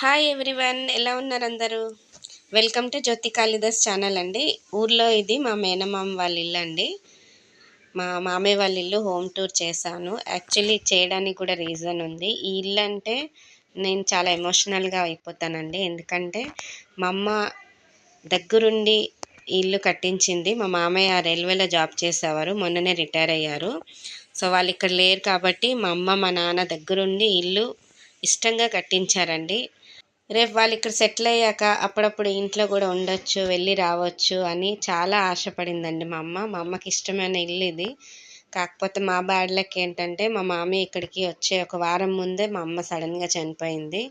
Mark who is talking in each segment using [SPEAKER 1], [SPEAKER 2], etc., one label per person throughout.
[SPEAKER 1] Hi everyone ఎలా ఉన్నారు అందరూ? Welcome to Jyothi Kalidas channel అండి. ఊర్లో ఇది మా మేనమామ వాళ్ళ ఇల్లు అండి. మా మామయ్య వాళ్ళ ఇల్లు హోమ్ టూర్ చేశాను. యాక్చువల్లీ చేయడానికి కూడా రీజన్ ఉంది. ఈ ఇల్లు అంటే నేను చాలా ఎమోషనల్గా అయిపోతానండి. ఎందుకంటే మా అమ్మ దగ్గరుండి ఇల్లు కట్టించింది. మా మామయ్య రైల్వేలో జాబ్ చేసేవారు. మొన్ననే రిటైర్ అయ్యారు. సో వాళ్ళు ఇక్కడ లేరు కాబట్టి మా అమ్మ మా నాన్న దగ్గరుండి ఇల్లు ఇష్టంగా కట్టించారండి. రేపు వాళ్ళు ఇక్కడ సెటిల్ అయ్యాక అప్పుడప్పుడు ఇంట్లో కూడా ఉండొచ్చు వెళ్ళి రావచ్చు అని చాలా ఆశపడిందండి మా అమ్మ. మా అమ్మకి ఇష్టమైన ఇల్లు ఇది. కాకపోతే మా బ్యాడ్ లక్ ఏంటంటే మా మామయ్య ఇక్కడికి వచ్చే ఒక వారం ముందే మా అమ్మ సడన్గా చనిపోయింది.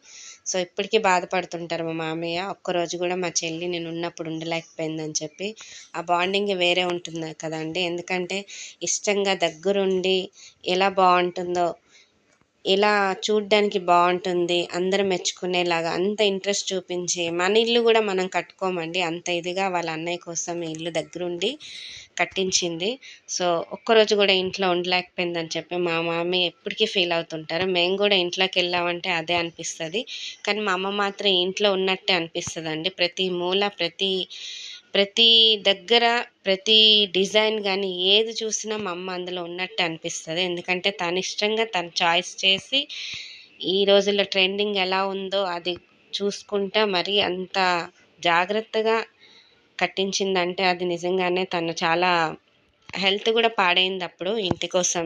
[SPEAKER 1] సో ఇప్పటికీ బాధపడుతుంటారు మా మామయ్య. ఒక్కరోజు కూడా మా చెల్లి నేను ఉన్నప్పుడు ఉండలేకపోయిందని చెప్పి ఆ బాండింగ్ వేరే ఉంటుంది కదండి. ఎందుకంటే ఇష్టంగా దగ్గరుండి ఎలా బాగుంటుందో ఇలా చూడ్డానికి బాగుంటుంది అందరు మెచ్చుకునేలాగా అంత ఇంట్రెస్ట్ చూపించి మన ఇల్లు కూడా మనం కట్టుకోమండి. అంత ఇదిగా వాళ్ళ అన్నయ్య కోసం ఇల్లు దగ్గరుండి కట్టించింది. సో ఒక్కరోజు కూడా ఇంట్లో ఉండలేకపోయిందని చెప్పి మా మామీ ఎప్పటికీ ఫీల్ అవుతుంటారు. మేము కూడా ఇంట్లోకి వెళ్ళామంటే అదే అనిపిస్తుంది. కానీ మా అమ్మ మాత్రం ఇంట్లో ఉన్నట్టే అనిపిస్తుంది అండి ప్రతి మూల ప్రతి ప్రతి దగ్గర ప్రతి డిజైన్ కానీ ఏది చూసినా మా అమ్మ అందులో ఉన్నట్టు అనిపిస్తుంది. ఎందుకంటే తను ఇష్టంగా తను చాయిస్ చేసి ఈ రోజుల్లో ట్రెండింగ్ ఎలా ఉందో అది చూసుకుంటా మరి అంత జాగ్రత్తగా కట్టించిందంటే అది నిజంగానే తను చాలా హెల్త్ కూడా పాడైంది అప్పుడు ఇంటి కోసం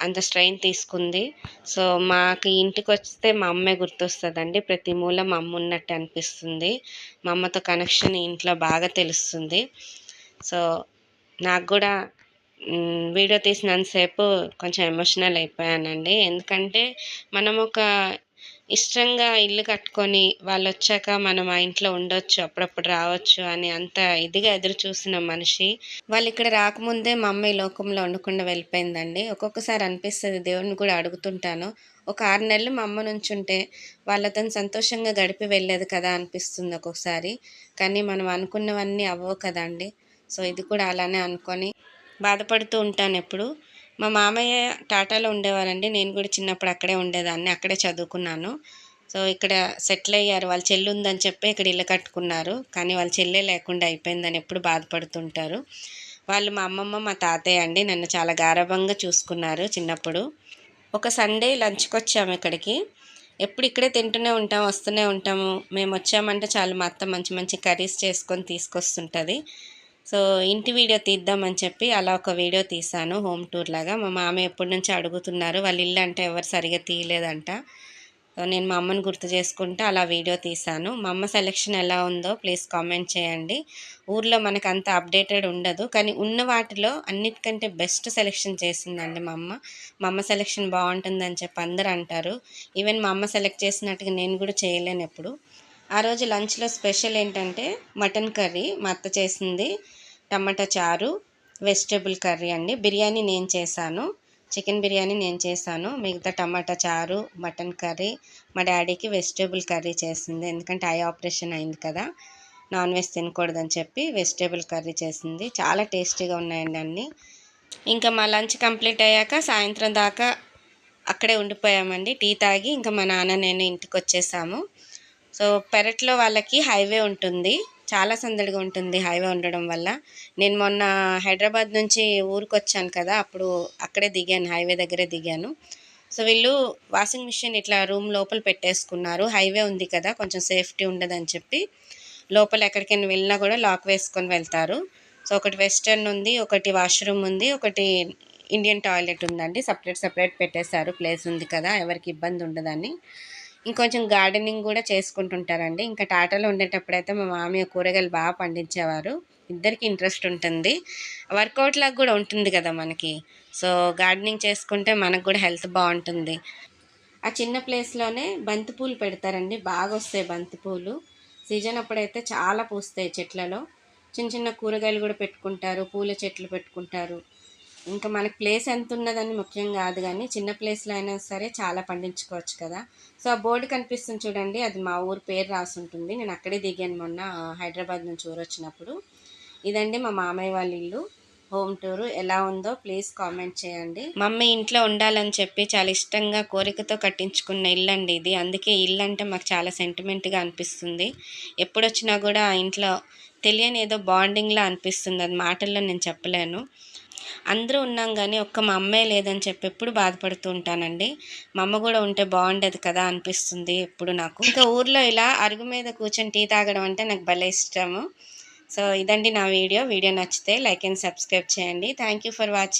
[SPEAKER 1] అంత స్ట్రెయిన్ తీసుకుంది. సో మాకు ఇంటికి వస్తే మా అమ్మే గుర్తొస్తుందండి. ప్రతి మూల మా అమ్మ ఉన్నట్టు అనిపిస్తుంది. మా అమ్మతో కనెక్షన్ ఇంట్లో బాగా తెలుస్తుంది. సో నాకు కూడా వీడియో తీసినంతసేపు కొంచెం ఎమోషనల్ అయిపోయానండి. ఎందుకంటే మనం ఒక ఇష్టంగా ఇల్లు కట్టుకొని వాళ్ళు వచ్చాక మనం ఆ ఇంట్లో ఉండొచ్చు అప్పుడప్పుడు రావచ్చు అని అంత ఇదిగా ఎదురు చూసిన మనిషి. వాళ్ళు ఇక్కడ రాకముందే మా అమ్మాయి లోకంలో ఉండకుండా వెళ్ళిపోయిందండి. ఒక్కొక్కసారి అనిపిస్తుంది దేవుడిని కూడా అడుగుతుంటాను. ఒక ఆరు నెలలు మా అమ్మ నుంచి ఉంటే వాళ్ళతో సంతోషంగా గడిపి వెళ్ళేది కదా అనిపిస్తుంది ఒక్కొక్కసారి. కానీ మనం అనుకున్నవన్నీ అవ్వవు కదండి. సో ఇది కూడా అలానే అనుకొని బాధపడుతూ ఉంటాను ఎప్పుడు. మా మామయ్య టాటాలో ఉండేవారండి. నేను కూడా చిన్నప్పుడు అక్కడే ఉండేదాన్ని అక్కడే చదువుకున్నాను. సో ఇక్కడ సెటిల్ అయ్యారు. వాళ్ళ చెల్లి ఉందని చెప్పి ఇక్కడ ఇల్లు కట్టుకున్నారు. కానీ వాళ్ళ చెల్లె లేకుండా అయిపోయిందని ఎప్పుడు బాధపడుతుంటారు. వాళ్ళు మా అమ్మమ్మ మా తాతయ్య అండి. నన్ను చాలా గారభంగా చూసుకున్నారు చిన్నప్పుడు. ఒక సండే లంచ్కి వచ్చాము ఇక్కడికి. ఎప్పుడు ఇక్కడే తింటూనే ఉంటాం వస్తూనే ఉంటాము. మేము వచ్చామంటే చాలు మా అత్త మంచి మంచి కర్రీస్ చేసుకొని తీసుకొస్తుంటుంది. సో ఇంటి వీడియో తీద్దామని చెప్పి అలా ఒక వీడియో తీసాను హోమ్ టూర్ లాగా. మా మామ ఎప్పటి నుంచి అడుగుతున్నారు వాళ్ళ ఇల్లు అంటే ఎవరు సరిగా తీయలేదంట. నేను మా అమ్మని గుర్తు చేసుకుంటే అలా వీడియో తీసాను మా అమ్మ సెలెక్షన్ ఎలా ఉందో ప్లీజ్ కామెంట్ చేయండి. ఊర్లో మనకు అంత అప్డేటెడ్ ఉండదు కానీ ఉన్న వాటిలో అన్నిటికంటే బెస్ట్ సెలెక్షన్ చేసిందండి మా అమ్మ. మా అమ్మ సెలెక్షన్ బాగుంటుందని చెప్పి అందరు అంటారు. ఈవెన్ మా అమ్మ సెలెక్ట్ చేసినట్టుగా నేను కూడా చేయలేను ఎప్పుడు. ఆ రోజు లంచ్లో స్పెషల్ ఏంటంటే మటన్ కర్రీ మా అత్త చేసింది. టమాటా చారు వెజిటేబుల్ కర్రీ అండి. బిర్యానీ నేను చేశాను. చికెన్ బిర్యానీ నేను చేశాను. మిగతా టమాటా చారు మటన్ కర్రీ. మా డాడీకి వెజిటేబుల్ కర్రీ చేసింది. ఎందుకంటే ఐ ఆపరేషన్ అయింది కదా. నాన్ వెజ్ తినకూడదని చెప్పి వెజిటేబుల్ కర్రీ చేసింది. చాలా టేస్టీగా ఉన్నాయండి అన్నీ. ఇంకా మా లంచ్ కంప్లీట్ అయ్యాక సాయంత్రం దాకా అక్కడే ఉండిపోయామండి. టీ తాగి ఇంకా మా నాన్న నేను ఇంటికి వచ్చేసాము. సో పెరట్లో వాళ్ళకి హైవే ఉంటుంది. చాలా సందడిగా ఉంటుంది హైవే ఉండడం వల్ల. నేను మొన్న హైదరాబాద్ నుంచి ఊరికి వచ్చాను కదా అప్పుడు అక్కడే దిగాను హైవే దగ్గరే దిగాను. సో వీళ్ళు వాషింగ్ మిషన్ ఇట్లా రూమ్ లోపల పెట్టేసుకున్నారు. హైవే ఉంది కదా కొంచెం సేఫ్టీ ఉండదని చెప్పి. లోపల ఎక్కడికైనా వెళ్ళినా కూడా లాక్ వేసుకొని వెళ్తారు. సో ఒకటి వెస్టర్న్ ఉంది ఒకటి వాష్రూమ్ ఉంది ఒకటి ఇండియన్ టాయిలెట్ ఉందండి. సపరేట్ సపరేట్ పెట్టేశారు. ప్లేస్ ఉంది కదా ఎవరికి ఇబ్బంది ఉండదని. ఇంకొంచెం గార్డెనింగ్ కూడా చేసుకుంటుంటారండి. ఇంకా టాటాలో ఉండేటప్పుడైతే మా మామయ్య కూరగాయలు బాగా పండించేవారు. ఇద్దరికి ఇంట్రెస్ట్ ఉంటుంది. వర్కౌట్ లాగా కూడా ఉంటుంది కదా మనకి. సో గార్డెనింగ్ చేసుకుంటే మనకు కూడా హెల్త్ బాగుంటుంది. ఆ చిన్న ప్లేస్లోనే బంతిపూలు పెడతారండి. బాగా వస్తాయి బంతిపూలు. సీజన్ అప్పుడైతే చాలా పూస్తాయి చెట్లలో. చిన్న చిన్న కూరగాయలు కూడా పెట్టుకుంటారు. పూల చెట్లు పెట్టుకుంటారు. ఇంకా మనకి ప్లేస్ ఎంత ఉన్నదని ముఖ్యం కాదు కానీ చిన్న ప్లేస్లో అయినా సరే చాలా పండించుకోవచ్చు కదా. సో ఆ బోర్డు కనిపిస్తుంది చూడండి. అది మా ఊరు పేరు రాసి ఉంటుంది. నేను అక్కడే దిగాను మొన్న హైదరాబాద్ నుంచి ఊరు వచ్చినప్పుడు. ఇదండి మా మామయ్య వాళ్ళ ఇల్లు. హోమ్ టూరు ఎలా ఉందో ప్లీజ్ కామెంట్ చేయండి. మమ్మీ ఇంట్లో ఉండాలని చెప్పి చాలా ఇష్టంగా కోరికతో కట్టించుకున్న ఇల్లు అండి ఇది. అందుకే ఇల్లు అంటే మాకు చాలా సెంటిమెంట్గా అనిపిస్తుంది. ఎప్పుడొచ్చినా కూడా ఇంట్లో తెలియని ఏదో బాండింగ్లా అనిపిస్తుంది. అది మాటల్లో నేను చెప్పలేను. అందరూ ఉన్నాం కానీ ఒక్క మా అమ్మే లేదని చెప్పి ఎప్పుడు బాధపడుతూ ఉంటానండి. మా అమ్మ కూడా ఉంటే బాగుండేది కదా అనిపిస్తుంది ఎప్పుడు నాకు. ఇంకా ఊర్లో ఇలా అరుగు మీద కూర్చొని టీ తాగడం అంటే నాకు భలే ఇష్టము. సో ఇదండి నా వీడియో. వీడియో నచ్చితే లైక్ అండ్ సబ్స్క్రైబ్ చేయండి. Thank you for watching.